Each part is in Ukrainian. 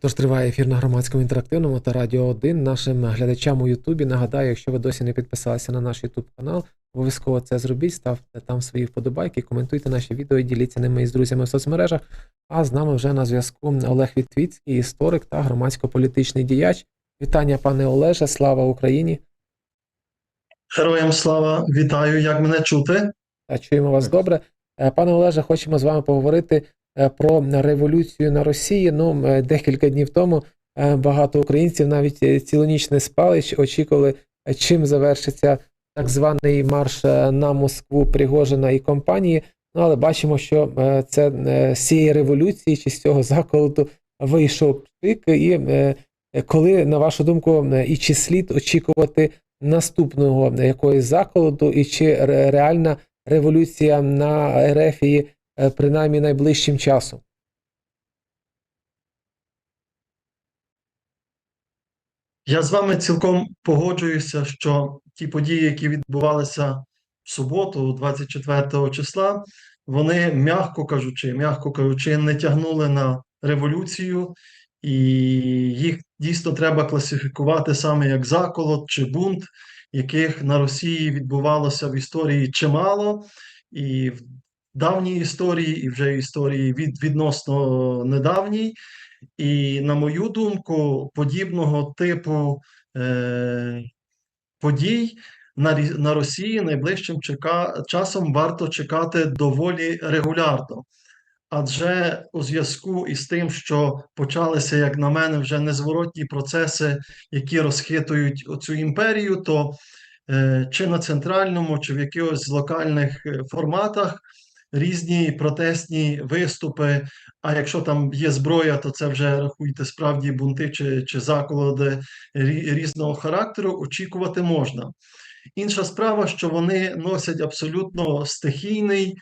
Тож триває ефір на громадському інтерактивному та Радіо 1. Нашим глядачам у Ютубі нагадаю, якщо ви досі не підписалися на наш Ютуб канал, обов'язково це зробіть, ставте там свої вподобайки, коментуйте наші відео і діліться ними із друзями в соцмережах. А з нами вже на зв'язку Олег Вітвіцький, історик та громадсько-політичний діяч. Вітання, пане Олеже, слава Україні! Героям слава, вітаю, як мене чути? Чуємо вас добре. Е, Пане Олеже, хочемо з вами поговорити про революцію на Росії. Ну, е, декілька днів тому е, багато українців навіть е, цілу ніч не спали, очікували, е, чим завершиться так званий марш е, на Москву Пригожина і компанії. Ну, але бачимо, що е, це е, з цієї революції чи з цього заколоту вийшов пшик. І е, е, коли, на вашу думку, е, і чи слід очікувати наступного е, якоїсь заколоту, і чи реальна революція на Ерефії е, принаймні найближчим часом? Я з вами цілком погоджуюся, що ті події, які відбувалися в суботу, 24 числа, вони, м'яко кажучи, м'яко кажучи, не тягнули на революцію, і їх дійсно треба класифікувати саме як заколот чи бунт, яких на Росії відбувалося в історії чимало, і в давній історії, і вже історії від, відносно недавній. І, на мою думку, подібного типу е, подій на, на Росії найближчим чека, часом варто чекати доволі регулярно. Адже у зв'язку із тим, що почалися, як на мене, вже незворотні процеси, які розхитують оцю імперію, то е, чи на центральному, чи в якихось локальних е, форматах різні протестні виступи. А якщо там є зброя, то це вже рахуйте справді бунти чи, чи заколоди різного характеру. Очікувати можна. Інша справа, що вони носять абсолютно стихійний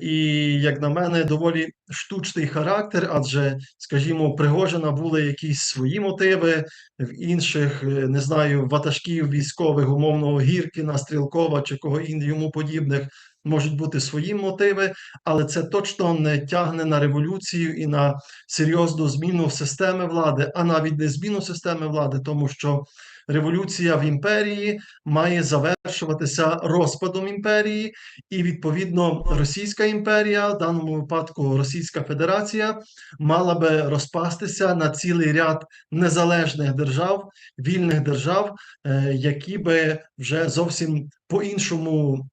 і, як на мене, доволі штучний характер, адже, скажімо, Пригожина були якісь свої мотиви, в інших, е, не знаю, ватажків військових, умовного Гіркіна, Стрілкова чи кого йому подібних. Можуть бути свої мотиви, але це точно не тягне на революцію і на серйозну зміну системи влади, а навіть не зміну системи влади, тому що революція в імперії має завершуватися розпадом імперії, і відповідно Російська імперія, в даному випадку Російська Федерація, мала би розпастися на цілий ряд незалежних держав, вільних держав, е, які би вже зовсім по-іншому.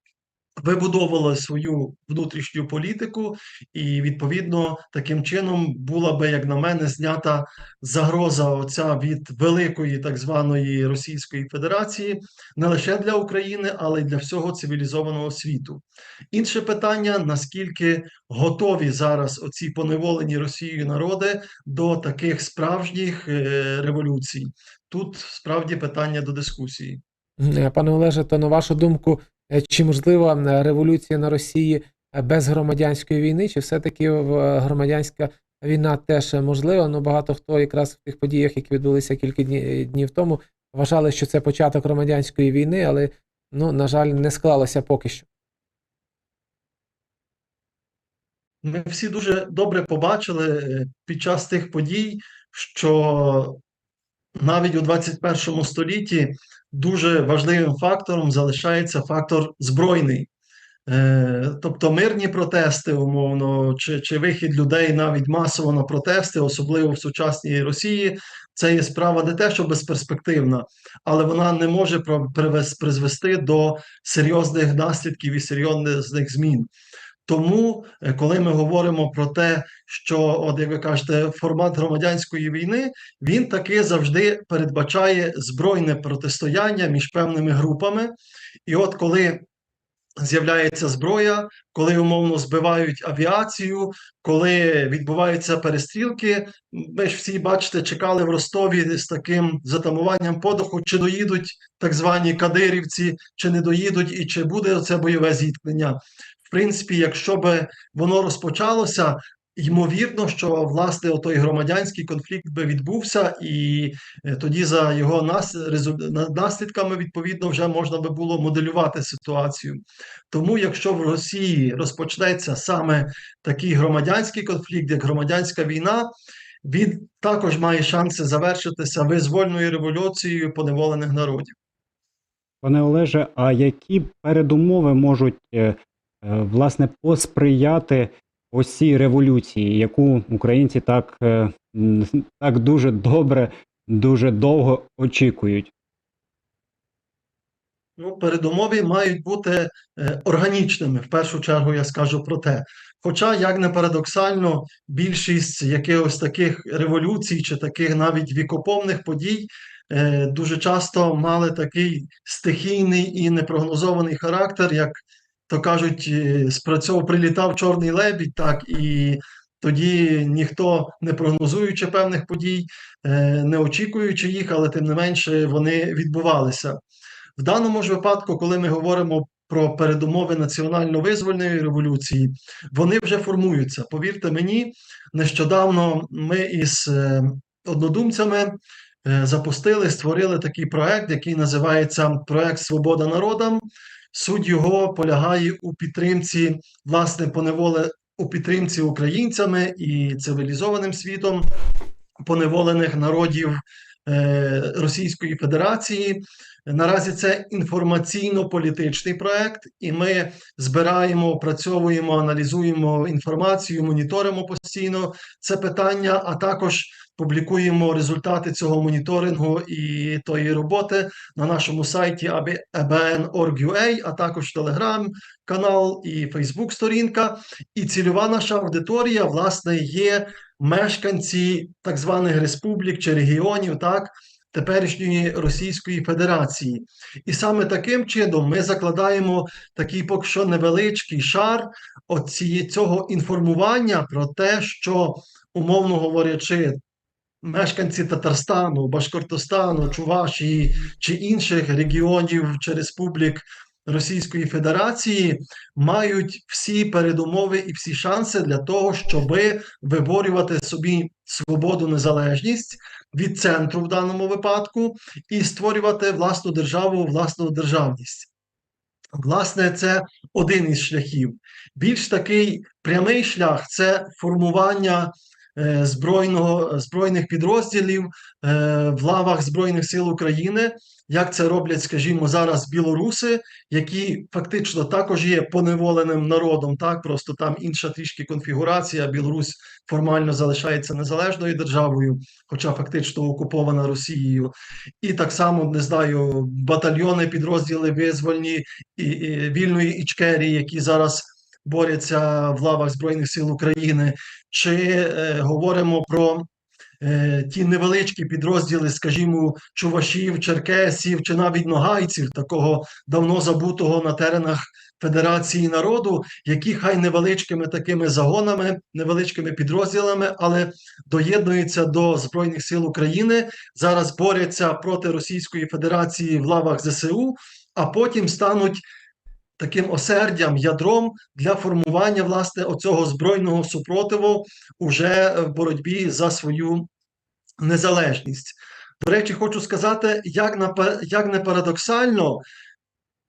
Вибудовували свою внутрішню політику, і відповідно таким чином була би, як на мене, знята загроза оця від великої так званої Російської Федерації не лише для України, але й для всього цивілізованого світу. Інше питання: наскільки готові зараз оці поневолені Росією народи до таких справжніх е, революцій? Тут справді питання до дискусії. Е, Пане Олеже, то на вашу думку, чи можлива е, революція на Росії е, без громадянської війни, чи все-таки е, громадянська війна теж е, можлива? Ну, багато хто якраз в тих подіях, які відбулися кілька дні- днів тому, вважали, що це початок громадянської війни, але, ну, на жаль, не склалося поки що. Ми всі дуже добре побачили е, під час тих подій, що навіть у 21 столітті дуже важливим фактором залишається фактор збройний. Е, Тобто мирні протести, умовно, чи, чи вихід людей навіть масово на протести, особливо в сучасній Росії, це є справа не те, що безперспективна, але вона не може призвести до серйозних наслідків і серйозних змін. Тому, е, коли ми говоримо про те, що, от як ви кажете, формат громадянської війни, він таки завжди передбачає збройне протистояння між певними групами. І от коли з'являється зброя, коли умовно збивають авіацію, коли відбуваються перестрілки, ми ж всі бачите, чекали в Ростові з таким затамуванням подиху, чи доїдуть так звані кадирівці, чи не доїдуть, і чи буде це бойове зіткнення. В принципі, якщо би воно розпочалося, ймовірно, що власне той громадянський конфлікт би відбувся, і е, тоді за його наслідками відповідно вже можна би було моделювати ситуацію. Тому, якщо в Росії розпочнеться саме такий громадянський конфлікт, як громадянська війна, він також має шанси завершитися визвольною революцією поневолених народів. Пане Олеже, а які передумови можуть е, власне посприяти ось революції, яку українці так, е, так дуже добре, дуже довго очікують? Ну, передумови мають бути е, органічними. В першу чергу я скажу про те. Хоча, як не парадоксально, більшість якихось таких революцій чи таких навіть вікопомних подій е, дуже часто мали такий стихійний і непрогнозований характер, як то кажуть, е, спрацьовував, прилітав чорний лебідь, так і тоді ніхто не прогнозуючи певних подій, е, не очікуючи їх, але тим не менше вони відбувалися. В даному ж випадку, коли ми говоримо про передумови національно-визвольної революції, вони вже формуються. Повірте мені, нещодавно ми із е, однодумцями е, запустили, створили такий проект, який називається Проект Свобода народам. Суть його полягає у підтримці, власне, поневоле у підтримці українцями і цивілізованим світом поневолених народів е, Російської Федерації. Наразі це інформаційно-політичний проект, і ми збираємо, опрацьовуємо, аналізуємо інформацію, моніторимо постійно це питання, а також публікуємо результати цього моніторингу і тої роботи на нашому сайті abn.org.ua, а також Telegram канал і Facebook сторінка. І цільова наша аудиторія, власне, є мешканці так званих республік чи регіонів, так теперішньої Російської Федерації. І саме таким чином ми закладаємо такий поки що невеличкий шар оці, цього інформування про те, що, умовно говорячи, мешканці Татарстану, Башкортостану, Чувашії чи інших регіонів чи республік Російської Федерації мають всі передумови і всі шанси для того, щоб виборювати собі свободу, незалежність від центру в даному випадку і створювати власну державу, власну державність. Власне, це один із шляхів. Більш такий прямий шлях це формування збройного, збройних підрозділів е, в лавах Збройних сил України, як це роблять, скажімо, зараз білоруси, які фактично також є поневоленим народом, так просто там інша трішки конфігурація. Білорусь формально залишається незалежною державою, хоча фактично окупована Росією. І так само не знаю, батальйони, підрозділи визвольні і, і вільної Ічкерії, які зараз борються в лавах Збройних сил України, чи е, говоримо про е, ті невеличкі підрозділи, скажімо, чувашів, черкесів чи навіть ногайців, такого давно забутого на теренах Федерації народу, які хай невеличкими такими загонами, невеличкими підрозділами, але доєднуються до Збройних сил України, зараз борються проти Російської Федерації в лавах ЗСУ, а потім стануть таким осердям, ядром для формування власне оцього збройного супротиву уже в боротьбі за свою незалежність. До речі, хочу сказати, як на не парадоксально,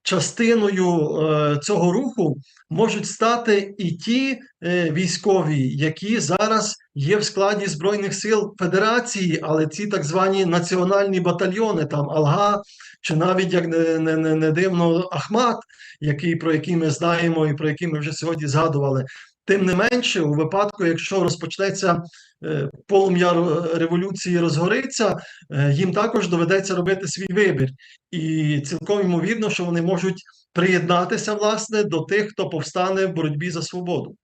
частиною е, цього руху можуть стати і ті е, військові, які зараз є в складі Збройних сил Федерації, але ці так звані національні батальйони, там Алга, чи навіть як не, не, не, не дивно Ахмат, який, про який ми знаємо і про який ми вже сьогодні згадували. Тим не менше, у випадку, якщо розпочнеться е, полум'я революції, розгориться, е, їм також доведеться робити свій вибір, і цілком ймовірно, що вони можуть приєднатися власне до тих, хто повстане в боротьбі за свободу.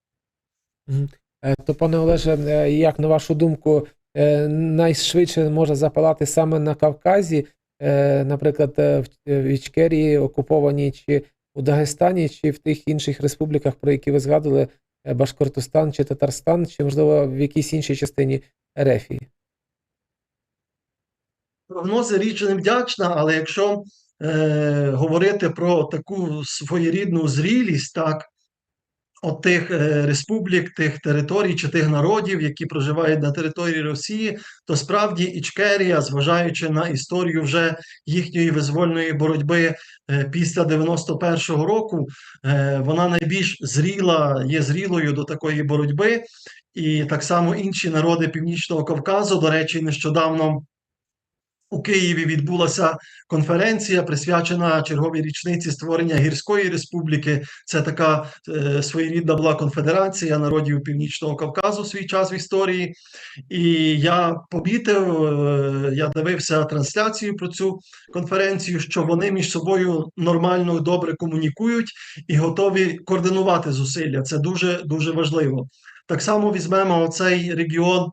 Е, То, пане Олеже, як на вашу думку, найшвидше може запалати саме на Кавказі, наприклад, в Ічкерії окупованій, чи у Дагестані, чи в тих інших республіках, про які ви згадували, Башкортостан чи Татарстан, чи, можливо, в якійсь іншій частині Ерефії? Прогнози річ невдячна, але якщо е, говорити про таку своєрідну зрілість, так от тих е, республік, тих територій чи тих народів, які проживають на території Росії, то справді Ічкерія, зважаючи на історію вже їхньої визвольної боротьби е, після 91-го року, е, вона найбільш зріла, є зрілою до такої боротьби. І так само інші народи Північного Кавказу, до речі, нещодавно у Києві відбулася конференція, присвячена черговій річниці створення Гірської республіки. Це така е, своєрідна була конфедерація народів Північного Кавказу в свій час в історії. І я помітив, е, я дивився трансляцію про цю конференцію, що вони між собою нормально добре комунікують і готові координувати зусилля. Це дуже дуже важливо. Так само візьмемо оцей регіон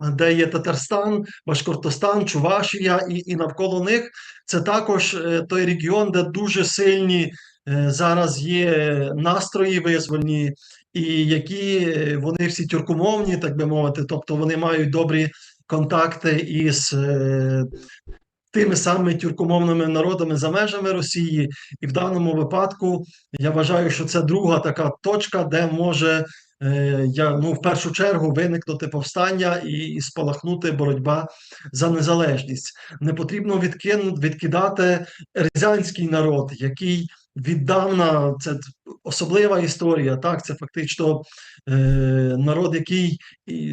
де є Татарстан, Башкортостан, Чувашія, і, і навколо них це також е, той регіон, де дуже сильні е, зараз є настрої визвольні, і які е, вони всі тюркомовні, так би мовити, тобто вони мають добрі контакти із. Тими самими тюркомовними народами за межами Росії, і в даному випадку я вважаю, що це друга така точка, де може я, ну, в першу чергу виникнути повстання і, і спалахнути боротьба за незалежність. Не потрібно відкину, відкидати рязанський народ, який віддавна це особлива історія. Так, це фактично е, народ, який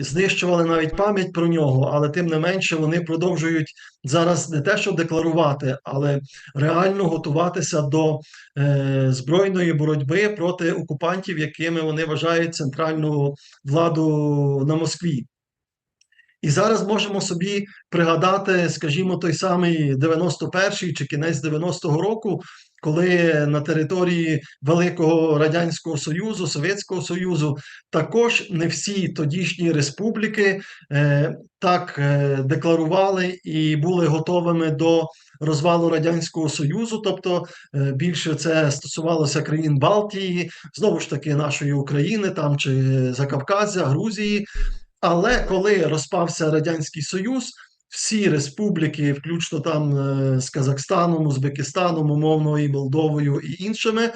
знищували навіть пам'ять про нього, але тим не менше вони продовжують зараз не те, що декларувати, але реально готуватися до е, збройної боротьби проти окупантів, якими вони вважають центральну владу на Москві. І зараз можемо собі пригадати, скажімо, той самий 91-й чи кінець 90-го року, коли на території Великого Радянського Союзу, Совєтського Союзу, також не всі тодішні республіки е, так е, декларували і були готовими до розвалу Радянського Союзу, тобто е, більше це стосувалося країн Балтії, знову ж таки нашої України, там чи Закавказя, Грузії. Але коли розпався Радянський Союз, всі республіки, включно там е, з Казахстаном, Узбекистаном, умовно і Молдовою і іншими,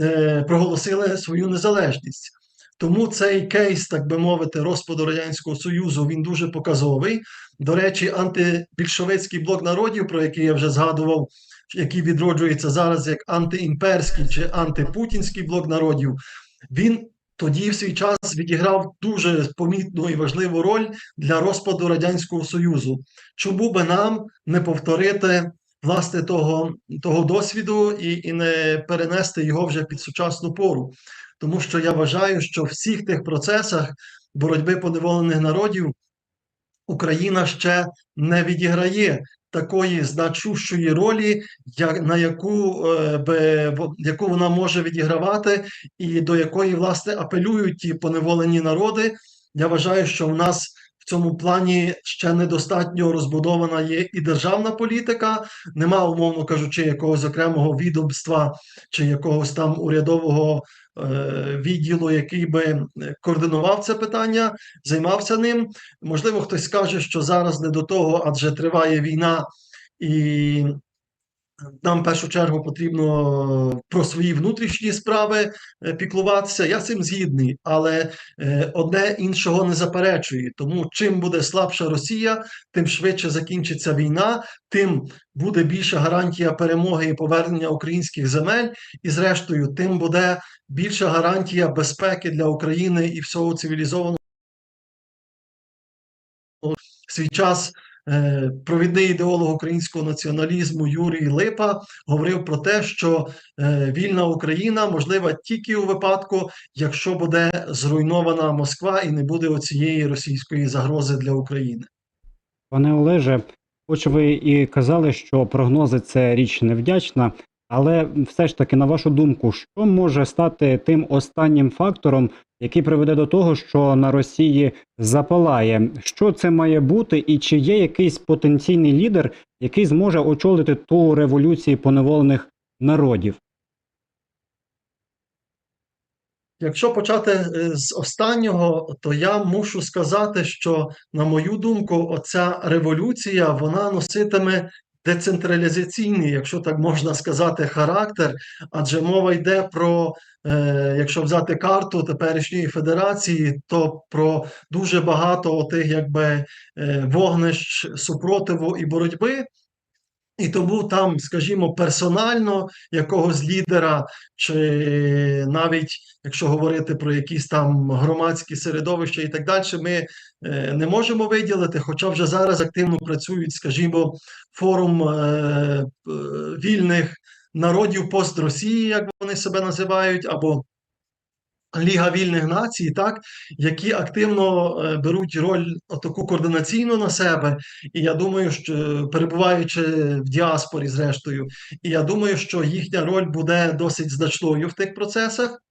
е, проголосили свою незалежність. Тому цей кейс, так би мовити, розпаду Радянського Союзу він дуже показовий. До речі, антибільшовицький блок народів, про який я вже згадував, який відроджується зараз як антиімперський чи антипутінський блок народів, він тоді в свій час відіграв дуже помітну і важливу роль для розпаду Радянського Союзу. Чому би нам не повторити власне того, того досвіду і, і не перенести його вже під сучасну пору? Тому що я вважаю, що в всіх тих процесах боротьби поневолених народів Україна ще не відіграє такої значущої ролі, як, на яку, е, би, яку вона може відігравати, і до якої власне апелюють ті поневолені народи. Я вважаю, що в нас в цьому плані ще недостатньо розбудована є і державна політика. Нема, умовно кажучи, якогось окремого відомства чи якогось там урядового е, відділу, який би е, координував це питання, займався ним. Можливо, хтось скаже, що зараз не до того, адже триває війна, і нам в першу чергу потрібно про свої внутрішні справи е, піклуватися. Я цим згідний, але е, одне іншого не заперечує. Тому чим буде слабша Росія, тим швидше закінчиться війна, тим буде більша гарантія перемоги і повернення українських земель, і зрештою, тим буде більша гарантія безпеки для України і всього цивілізованого свій час е, провідний ідеолог українського націоналізму Юрій Липа говорив про те, що е, вільна Україна можлива тільки у випадку, якщо буде зруйнована Москва і не буде оцієї російської загрози для України. Пане Олеже, хоч ви і казали, що прогнози це річ невдячна, але все ж таки, на вашу думку, що може стати тим останнім фактором, який приведе до того, що на Росії запалає? Що це має бути, і чи є якийсь потенційний лідер, який зможе очолити ту революцію поневолених народів? Якщо почати е, з останнього, то я мушу сказати, що, на мою думку, оця революція вона носитиме децентралізаційний, якщо так можна сказати, характер, адже мова йде про, е, якщо взяти карту теперішньої федерації, то про дуже багато тих якби е, вогнищ супротиву і боротьби. І тому там, скажімо, персонально якогось лідера, чи навіть якщо говорити про якісь там громадські середовища і так далі, ми е, не можемо виділити, хоча вже зараз активно працюють, скажімо, форум е, е, вільних народів пост Росії, як вони себе називають, або Ліга вільних націй, так, які активно е, беруть роль таку координаційну на себе, і я думаю, що перебуваючи в діаспорі, зрештою, і я думаю, що їхня роль буде досить значною в тих процесах.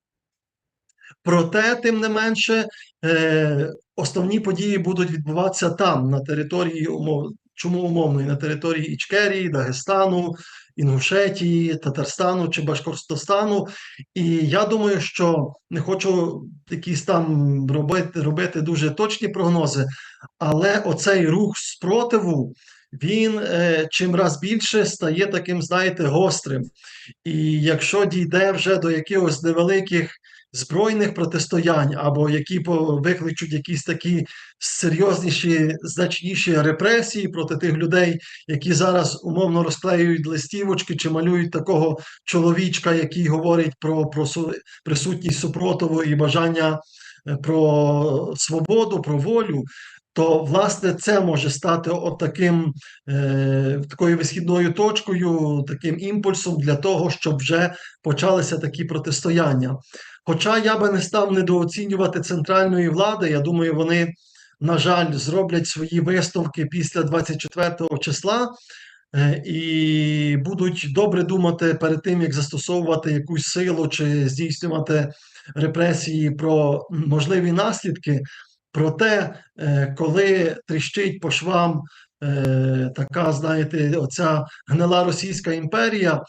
Проте, тим не менше, е, основні події будуть відбуватися там, на території умов. Чому умовно? І на території Ічкерії, Дагестану, Інгушетії, Татарстану чи Башкортостану. І я думаю, що не хочу якісь там робити, робити дуже точні прогнози, але оцей рух спротиву він е, чим раз більше стає таким, знаєте, гострим. І якщо дійде вже до якихось невеликих збройних протистоянь, або які викличуть якісь такі серйозніші, значніші репресії проти тих людей, які зараз умовно розклеюють листівочки чи малюють такого чоловічка, який говорить про, про присутність супротиву і бажання е, про свободу, про волю. То, власне, це може стати от таким, е, такою висхідною точкою, таким імпульсом для того, щоб вже почалися такі протистояння. Хоча я би не став недооцінювати центральної влади, я думаю, вони, на жаль, зроблять свої висновки після 24 числа е, і будуть добре думати перед тим, як застосовувати якусь силу чи здійснювати репресії про можливі наслідки. Проте, е, коли тріщить по швам е, така, знаєте, оця гнила Російська імперія,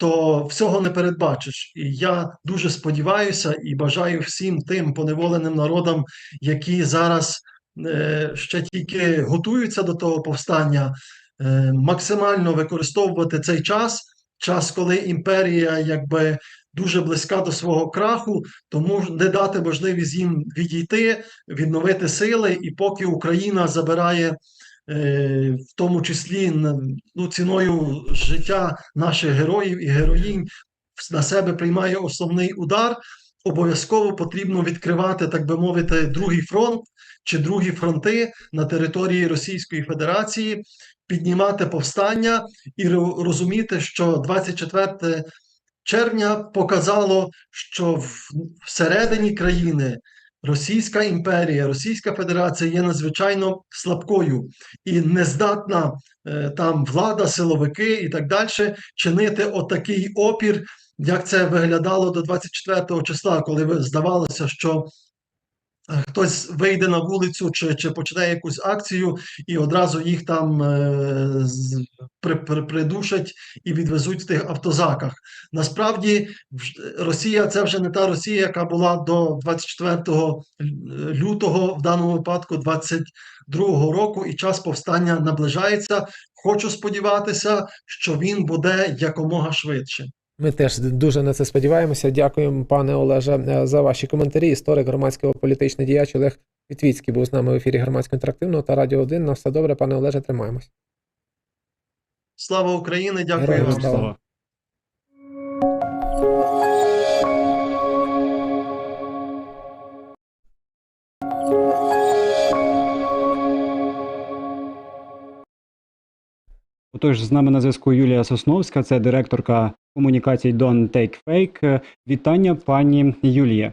то всього не передбачиш. І я дуже сподіваюся і бажаю всім тим поневоленим народам, які зараз е, ще тільки готуються до того повстання, е, максимально використовувати цей час, час, коли імперія якби дуже близька до свого краху, тому не дати можливість їм відійти, відновити сили, і поки Україна забирає. Е, В тому числі ну, ціною життя наших героїв і героїнь на себе приймає основний удар. Обов'язково потрібно відкривати, так би мовити, другий фронт чи другі фронти на території Російської Федерації, піднімати повстання і розуміти, що 24 червня показало, що всередині країни Російська імперія, Російська Федерація є надзвичайно слабкою і нездатна е, там влада, силовики і так далі чинити отакий опір, як це виглядало до 24 числа, коли здавалося, що хтось вийде на вулицю чи, чи почне якусь акцію, і одразу їх там е, при, при, придушать і відвезуть в тих автозаках. Насправді, Росія це вже не та Росія, яка була до 24 лютого, в даному випадку 22 року, і час повстання наближається. Хочу сподіватися, що він буде якомога швидше. Ми теж дуже на це сподіваємося. Дякуємо, пане Олеже, е, за ваші коментарі. Історик громадського політичний діяч Олег Вітвіцький був з нами в ефірі громадського інтерактивного та радіо 1. На все добре, пане Олеже, тримаємось. Слава Україні! Дякую Героям вам. слава. Слава. Отож, з нами на зв'язку Юлія Сосновська, це директорка комунікацій Don't Take Fake. Вітання, пані Юлія.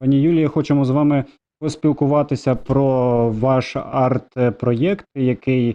Пані Юлія, хочемо з вами поспілкуватися про ваш арт-проєкт, який